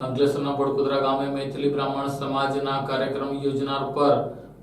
અંકલેશ્વરના બડકુદરા ગામે મૈથિલી બ્રાહ્મણ સમાજના કાર્યક્રમ યોજનાર પર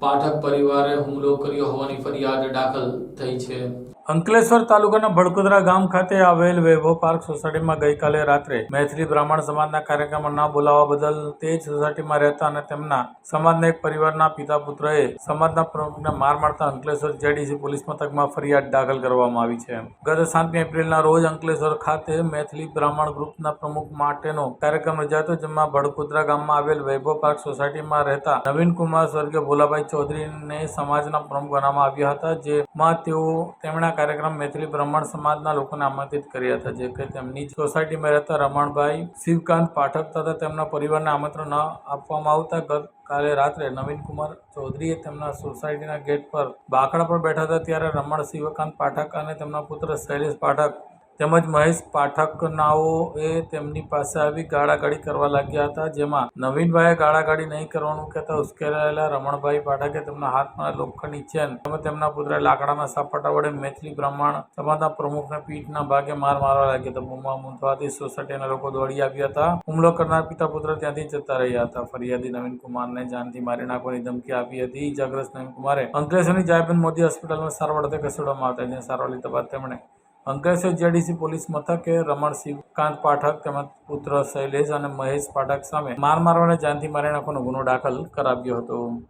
પાઠક પરિવારે હુમલો કર્યો હોવાની ફરિયાદ દાખલ થઈ છે. અંકલેશ્વર તાલુકાના ભડકુદરા ગામ ખાતે આવેલ વૈભવ પાર્ક સોસાયટીમાં ગઈકાલે રાત્રે મૈથિલી બ્રાહ્મણ સમાજના કાર્યક્રમમાં ના બોલાવવા બદલ તે જ સોસાયટીમાં રહેતા અને તેમના સમાજના એક પરિવારના પિતા પુત્રએ સમાજના પ્રમુખને માર મારતા અંકલેશ્વર જેડીસી પોલીસ મથકમાં ફરિયાદ દાખલ કરવામાં આવી છે. ગત સાતમી એપ્રિલના રોજ અંકલેશ્વર ખાતે મૈથિલી બ્રાહ્મણ ગ્રુપના પ્રમુખ માટેનો કાર્યક્રમ યોજાયો હતો, જેમાં ભડકુદરા ગામમાં આવેલ વૈભવ પાર્ક સોસાયટીમાં રહેતા નવીન કુમાર સ્વર્ગીય ભોલાભાઈ ચૌધરીને સમાજના પ્રમુખ ગણવામાં આવ્યા હતા, જેમાં તેઓ તેમના કાર્યક્રમ મૈથિલી બ્રાહ્મણ સમાજના લોકોને આમંત્રિત કર્યા હતા, જે કે તેમની સોસાયટીમાં રહેતા રમણભાઈ શિવકાંત પાઠક તથા તેમના પરિવારને આમંત્રણ ન આપવામાં આવતા ગતકાલે રાત્રે નવીન કુમાર ચૌધરીએ તેમના સોસાયટીના ગેટ પર બાકડા પર બેઠા હતા, ત્યારે રમણ શિવકાંત પાઠક અને તેમના પુત્ર શૈલેષ પાઠક તેમજ મહેશ પાઠકનાઓએ તેમની પાસે આવી ગાળાગાળી કરવા લાગ્યા હતા, જેમાં નવીનભાઈએ ગાળાગાળી નહીં કરવાનું કહેતા ઉશ્કેરાયેલા રમણભાઈ પાઠકે તેમના હાથમાં લોખંડની ચેન તેમજ તેમના પુત્રએ લાકડાના સાપટા વડે મેથલી બ્રાહ્મણ સમાજના પ્રમુખને પીઠના ભાગે માર મારવા લાગ્યા હતા. બૂમા મૂંઝવાથી સોસાયટીના લોકો દોડી આવ્યા હતા. હુમલો કરનાર પિતા પુત્ર ત્યાંથી જતા રહ્યા હતા. ફરિયાદી નવીનકુમારને જાનથી મારી નાખવાની ધમકી આપી હતી. ઇજાગ્રસ્ત નવીનકુમારે અંકલેશ્વરની જાયબેન મોદી હોસ્પિટલમાં સારવાર અર્થે ખસેડવામાં હતા. જ્યાં સારવાર લીધા બાદ તેમણે અંકલેશ્વર જેડીસી પોલીસ મથકે રમણ શિવકાંત પાઠક તેમજ પુત્ર શૈલેષ અને મહેશ પાઠક સામે માર મારવાને જાનથી મારી નાખવાનો ગુનો દાખલ કરાવ્યો હતો.